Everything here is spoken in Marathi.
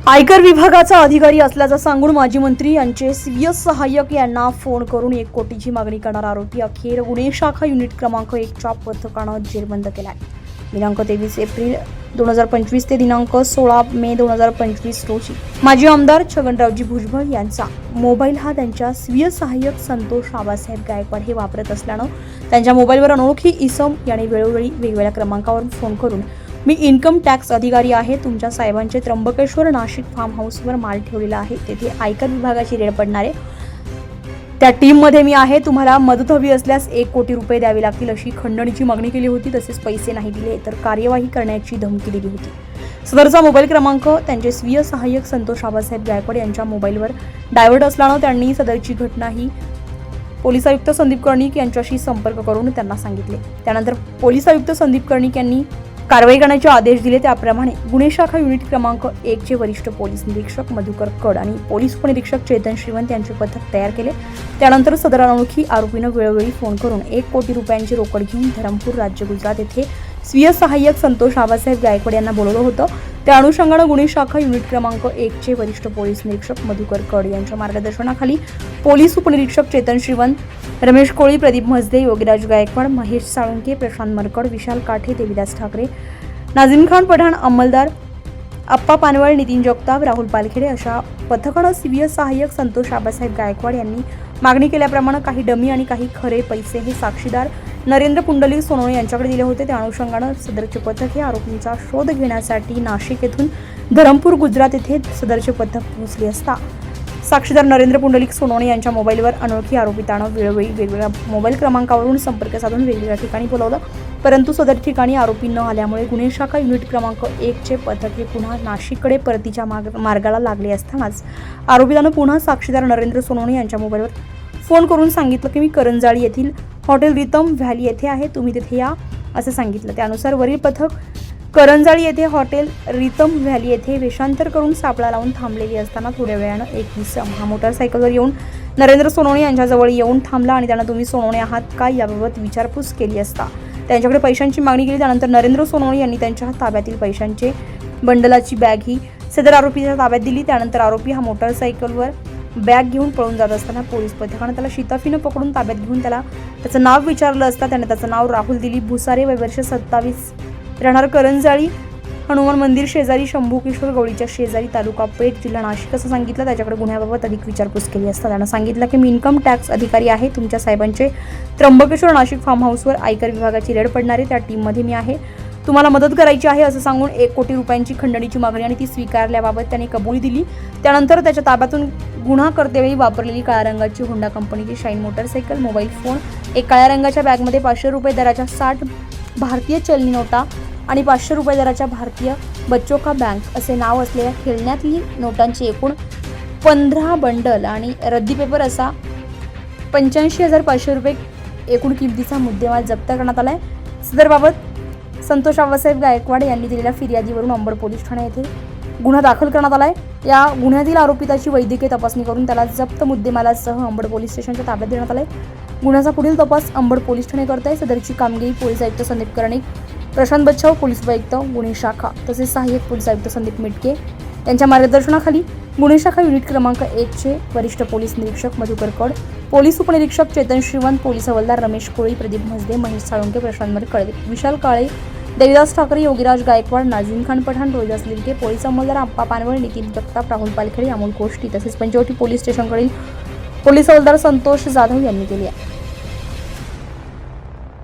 आयकर विभागाचा अधिकारी असल्याचं सांगून माजी मंत्री यांचे स्वीय सहाय्यक यांना फोन करून एक कोटीची मागणी करणारा आरोपी अखेर गुन्हे शाखा युनिट क्रमांक एकच्या पथकानं जेरबंद केला दिनांक तेवीस एप्रिल दोन हजार पंचवीस ते दिनांक सोळा मे दोन हजार पंचवीस रोजी माजी आमदार छगनरावजी भुजबळ यांचा मोबाईल हा त्यांच्या स्वीय सहाय्यक संतोष आबासाहेब गायकवाड हे वापरत असल्यानं त्यांच्या मोबाईलवर अनोळखी इसम याने वेळोवेळी वेगवेगळ्या क्रमांकावरून फोन करून मी इन्कम टॅक्स अधिकारी आहे. तुमच्या साहेबांचे त्र्यंबकेश्वर नाशिक फार्म हाऊसवर माल ठेवलेला आहे. तेथे आयकर विभागाची रेड पडणार आहे. त्या टीममध्ये मी आहे. तुम्हाला मदत हवी असल्यास एक कोटी रुपये द्यावे लागतील अशी खंडणीची मागणी केली होती. तसेच पैसे नाही दिले तर कार्यवाही करण्याची धमकी दिली होती. सदरचा मोबाईल क्रमांक त्यांचे स्वीय सहाय्यक संतोष आबासाहेब गायकवाड यांच्या मोबाईलवर डायव्हर्ट असल्यानं त्यांनी सदरची घटना ही पोलीस आयुक्त संदीप कर्णिक यांच्याशी संपर्क करून त्यांना सांगितले. त्यानंतर पोलीस आयुक्त संदीप कर्णिक यांनी कारवाई करण्याचे आदेश दिले. त्याप्रमाणे गुन्हे शाखा युनिट क्रमांक एकचे वरिष्ठ पोलीस निरीक्षक मधुकर कड आणि पोलीस उपनिरीक्षक चेतन श्रीवंत यांचे पथक तयार केले. त्यानंतर सदर अनोळखी आरोपीनं वेळोवेळी फोन करून एक कोटी रुपयांची रोकड घेऊन धरमपूर राज्य गुजरात येथे स्वीय सहाय्यक संतोष आबासाहेब गायकवाड यांना बोलवलं होतं. त्या अनुषंगानं गुन्हे शाखा युनिट क्रमांक एकचे वरिष्ठ पोलीस निरीक्षक मधुकर कड यांच्या मार्गदर्शनाखाली पोलीस उपनिरीक्षक चेतन श्रीवंत रमेश कोळी प्रदीप म्हसदे योगीराज गायकवाड महेश साळुंके प्रशांत मरकड विशाल काठे देवीदास ठाकरे नाझीम खान पठाण अंमलदार अप्पा पानवळ नितीन जगताप राहुल पालखेडे अशा पथकानं सिव्हिय सहाय्यक संतोष आबासाहेब गायकवाड यांनी मागणी केल्याप्रमाणे काही डमी आणि काही खरे पैसे हे साक्षीदार नरेंद्र पुंडलिक सोनवणे यांच्याकडे दिले होते. त्या अनुषंगानं सदरचे पथक हे आरोपींचा शोध घेण्यासाठी नाशिक येथून धरमपूर गुजरात येथे सदरचे पथक पोहोचले असता. साक्षीदार नरेंद्र पुंडलिक सोनवणे यांच्या मोबाईलवर अनोळखी आरोपितानं वेळोवेळी वेगवेगळ्या मोबाईल क्रमांकावरून संपर्क साधून वेगवेगळ्या ठिकाणी बोलावलं. परंतु सदर ठिकाणी आरोपी न आल्यामुळे गुन्हे शाखा युनिट क्रमांक एकचे पथक हे पुन्हा नाशिककडे परतीच्या मार्ग मार्गाला लागले असतानाच आरोपितानं पुन्हा साक्षीदार नरेंद्र सोनवणे यांच्या मोबाईलवर फोन करून सांगितलं की मी करंजाळी येथील हॉटेल रितम व्हॅली येथे आहे. तुम्ही तिथे या असं सांगितलं. त्यानुसार वरील पथक करंजाळी येथे हॉटेल रितम व्हॅली येथे वेषांतर करून सापळा लावून थांबलेली असताना थोड्या वेळानं एक इसम हा मोटारसायकलवर येऊन नरेंद्र सोनवणे यांच्याजवळ येऊन थांबला आणि त्यांना तुम्ही सोनवणे आहात का याबाबत विचारपूस केली असता. त्यांच्याकडे पैशांची मागणी केली त्यानंतर नरेंद्र सोनवणे यांनी त्यांच्या ताब्यातील पैशांचे बंडलाची बॅग ही सदर आरोपीच्या ताब्यात दिली. त्यानंतर आरोपी हा मोटारसायकलवर बॅग घेऊन पळून जात असताना पोलीस पथकानं त्याला शिताफीनं पकडून ताब्यात घेऊन त्याला त्याचं नाव विचारलं असता त्याने त्याचं नाव राहुल दिलीप भुसारे वय वर्ष सत्तावीस. राहणार करंजाळी हनुमान मंदिर शेजारी शंभू किशोर गवळीच्या शेजारी तालुका पेठ जिल्हा नाशिक असं सांगितलं. त्याच्याकडे गुन्ह्याबाबत अधिक विचारपूस केली असता त्यानं सांगितलं की मी इन्कम टॅक्स अधिकारी आहे. तुमच्या साहेबांचे त्र्यंबकेश्वर नाशिक फार्म हाऊसवर आयकर विभागाची रेड पडणारे त्या टीममध्ये मी आहे. तुम्हाला मदत करायची आहे असं सांगून एक कोटी रुपयांची खंडणीची मागणी आणि ती स्वीकारल्याबाबत त्याने कबुली दिली. त्यानंतर त्याच्या ताब्यातून गुन्हा करतेवेळी वापरलेली काळ्या रंगाची होंडा कंपनीची शाईन मोटरसायकल मोबाईल फोन एक काळ्या रंगाच्या बॅगमध्ये पाचशे रुपये दराच्या साठ भारतीय चलनी नोटा आणि पाचशे रुपये दराच्या भारतीय बच्चोका बँक असे नाव असलेल्या खेळण्यातली नोटांची एकूण पंधरा बंडल आणि रद्दी पेपर असा पंच्याऐंशी हजार पाचशे रुपये एकूण किमतीचा मुद्देमाल जप्त करण्यात आला आहे सदरबाबत संतोष आबासाहेब गायकवाड यांनी दिलेल्या फिर्यादीवरून अंबड पोलीस ठाणे येथे गुन्हा दाखल करण्यात आला आहे या गुन्ह्यातील आरोपिताची वैद्यकीय तपासणी करून त्याला जप्त मुद्देमालासह अंबड पोलीस स्टेशनच्या ताब्यात देण्यात आला आहे गुन्ह्याचा पुढील तपास अंबड पोलीस ठाणे करत आहे सदरची कामगिरी पोलीस आयुक्त संदीप कर्णिक प्रशांत बच्छाव पोलीस उपायुक्त गुन्हे शाखा तसेच सहाय्यक पोलीस आयुक्त संदीप मिटके यांच्या मार्गदर्शनाखाली गुन्हे शाखा युनिट क्रमांक एकचे वरिष्ठ पोलीस निरीक्षक मधुकर कड पोलीस उपनिरीक्षक चेतन श्रीवंत पोलीस हवालदार रमेश कोळी प्रदीप म्हसदे महेश साळुंके प्रशांत मरकळे विशाल काळे देविदास ठाकरे योगीराज गायकवाड नाझीम खान पठाण रोहिदास लिलके पोलीस अंमलदार आप्पा पानवळ नितीन जगताप राहुल पालखेडे अमोल कोष्टी तसेच पंचवटी पोलीस स्टेशनकडील पोलीस हवालदार संतोष जाधव यांनी केली आहे.